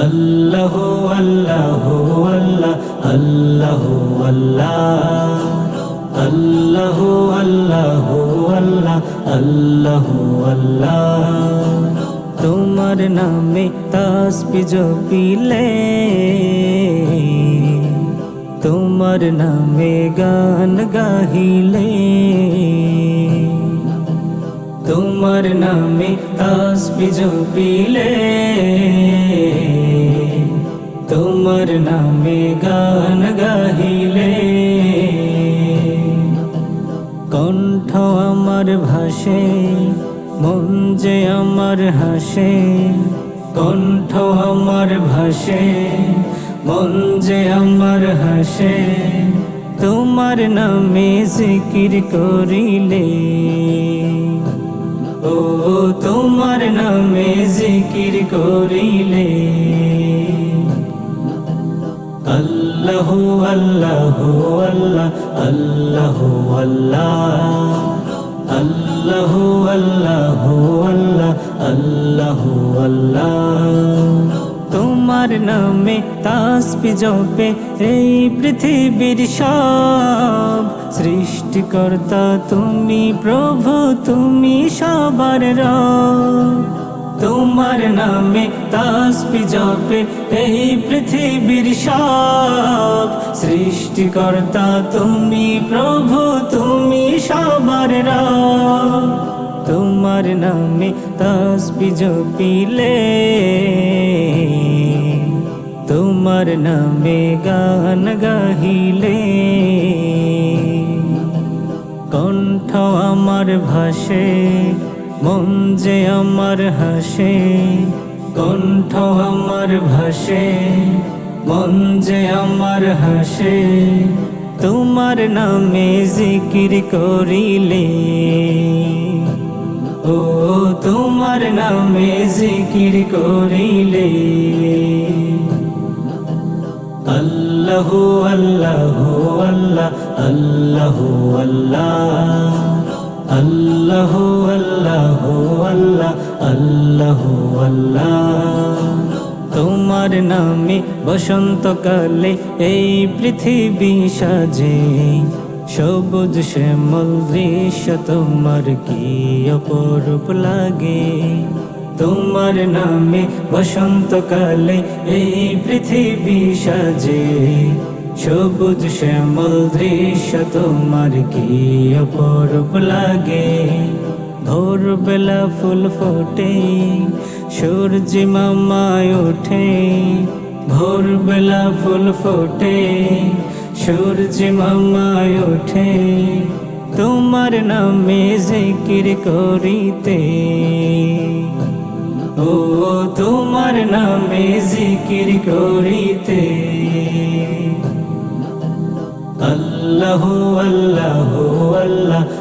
আল্লাহ আল্লাহ আল্লাহ আল্লাহ আল্লাহ আল্লাহ আল্লাহ আল্লাহ আল্লাহ আল্লাহ তোমার নামে তাসবি জপিলে তোমার নামে গান গাহিলে তোমার নামে তাসবি জপিলে তোমার নামে গান গাহিলে। কণ্ঠ আমার ভাসে, মন যে আমার হাসে। কণ্ঠ আমার ভাসে, মন যে আমার হাসে। তোমার নামে জিকির করিলে। ও, তোমার নামে জিকির করিলে। আল্লাহ আল্লাহ আল্লাহ আল্লাহ আল্লাহ আল্লাহ আল্লাহ আল্লাহ তোমার নামে তাসবি জপে এই পৃথিবীর সব সৃষ্টিকর্তা, তুমি প্রভু, তুমি সবার রব। তোমার নামে তাসবি জপে এই পৃথিবীর সব সৃষ্টিকর্তা, তুমি প্রভু, তুমি সবার তোমার নামে তাসবি জপিলে, তোমার নামে গান গাহিলে। কণ্ঠ আমার ভাসে, মন যে আমার হাসে, কণ্ঠ আমার ভাসে মন যে আমার হাসে, তোমার নামে জিকির করিলে। ও, তোমার নামে জিকির করিলে। আল্লাহ আল্লাহ আল্লাহ আল্লাহ আল্লাহ আল্লাহ আল্লাহ আল্লাহ আল্লাহ আল্লাহ। তোমার নামে বসন্তকালে এই পৃথিবী সাজে। সবুজ শ্যামল দৃশ্য তোমার কি অপরূপ লাগে? তোমার নামে বসন্তকালে এই পৃথিবী সাজে। সবুজ শ্যামল দৃশ্য তোমার কি অপরূপ লাগে? ভোরবেলা ফুল ফোটে, সূর্য মামায় ওঠে। ভোরবেলা ফুল ফোটে, সূর্য মামায় ওঠে। তোমার নামে জিকির করিতে। ও তোমার নামে জিকির করিতে। আল্লাহ আল্লাহ।